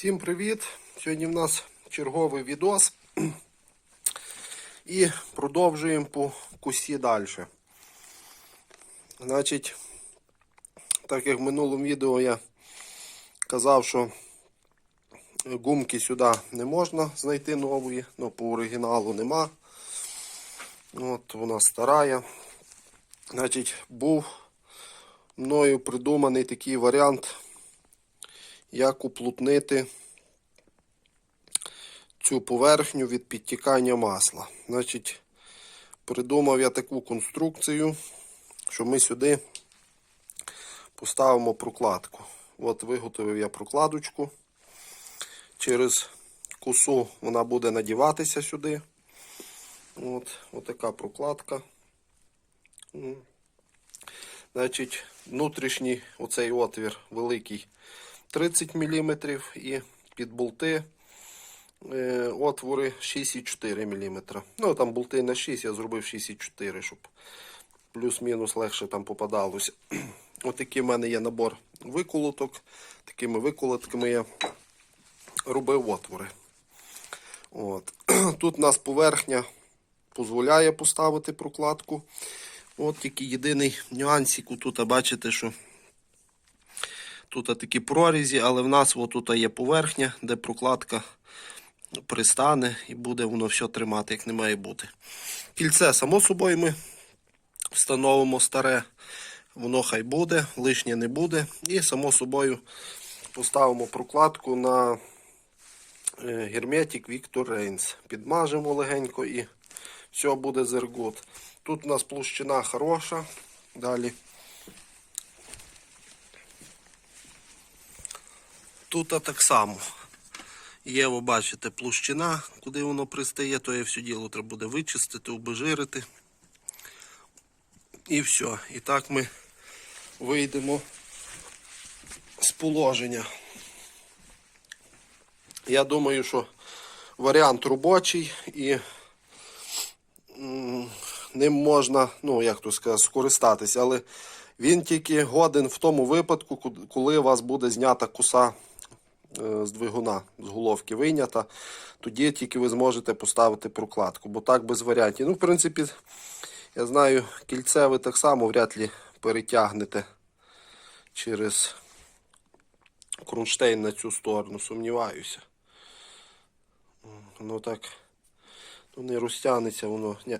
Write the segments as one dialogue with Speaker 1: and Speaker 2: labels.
Speaker 1: Всім привіт! Сьогодні в нас черговий відос. І продовжуємо по кусі далі. Значить, так як в минулому відео я казав, що гумки сюди не можна знайти нової, ну по оригіналу нема. От вона старая. Значить, був мною придуманий такий варіант, як уплотнити цю поверхню від підтікання масла. Значить, придумав я таку конструкцію, що ми сюди поставимо прокладку. От виготовив я прокладочку. Через косу вона буде надіватися сюди. От, от така прокладка. Значить, внутрішній оцей отвір великий 30 мм і під болти е, отвори 6,4 мм. Ну, там болти на 6, я зробив 6,4, щоб плюс-мінус легше там попадалося. Отакий в мене є набор виколоток. Такими виколотками я робив отвори. От. Тут у нас поверхня дозволяє поставити прокладку. От тільки єдиний нюансик. Тут бачите, що тут такі прорізі, але в нас тут є поверхня, де прокладка пристане і буде воно все тримати, як не має бути. Кільце, само собою, ми встановимо старе, воно хай буде, лишнє не буде. І само собою поставимо прокладку на е, герметик Victor Reigns. Підмажемо легенько і все буде зергут. Тут у нас площина хороша. Далі. Тут так само. Є, ви бачите, площина, куди воно пристає, то є все діло треба буде вичистити, обезжирити. І все. І так ми вийдемо з положення. Я думаю, що варіант робочий і ним можна, ну як то сказати, скористатися, але він тільки годен в тому випадку, коли у вас буде знята коса з двигуна, з головки вийнята, тоді тільки ви зможете поставити прокладку, бо так без варіантів. Ну, в принципі, я знаю, кільце ви так само вряд ли перетягнете через кронштейн на цю сторону, сумніваюся. Воно так ну, не розтягнеться, воно. Ні.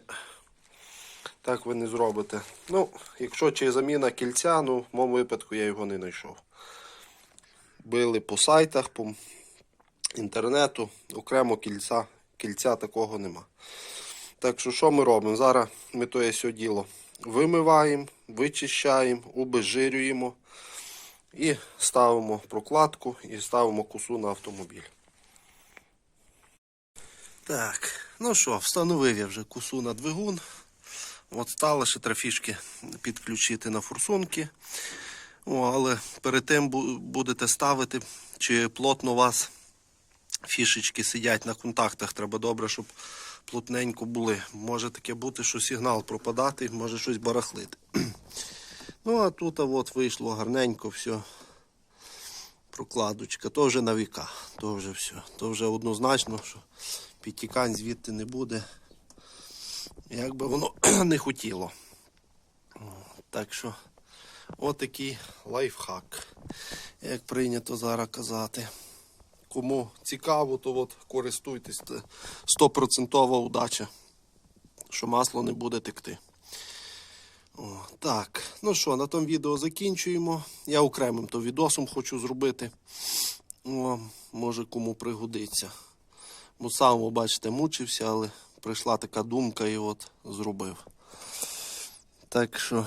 Speaker 1: Так ви не зробите. Ну, якщо чи заміна кільця, ну, в моєму випадку я його не знайшов. Били по сайтах, по інтернету, окремо кільця, кільця такого нема. Так що, що ми робимо? Зараз ми то є все діло вимиваємо, вичищаємо, обезжирюємо і ставимо прокладку і ставимо косу на автомобіль. Так, ну що, встановив я вже косу на двигун. От стало ще трафішки підключити на форсунки. О, але перед тим будете ставити, чи плотно у вас фішечки сидять на контактах. Треба добре, щоб плотненько були. Може таке бути, що сигнал пропадати, може щось барахлити. Ну, а тут а от вийшло гарненько все. Прокладочка, то вже на віка, то вже все. То вже однозначно, що підтікань звідти не буде. Як би воно не хотіло. Так що, отакий лайфхак, як прийнято зараз казати. Кому цікаво, то от користуйтесь. Це Стопроцентова удача, що масло не буде текти. О, так, ну що, на тому відео закінчуємо. Я окремим то відосом хочу зробити. О, може кому пригодиться. Бо сам, бачите, мучився, але прийшла така думка і от зробив. Так що,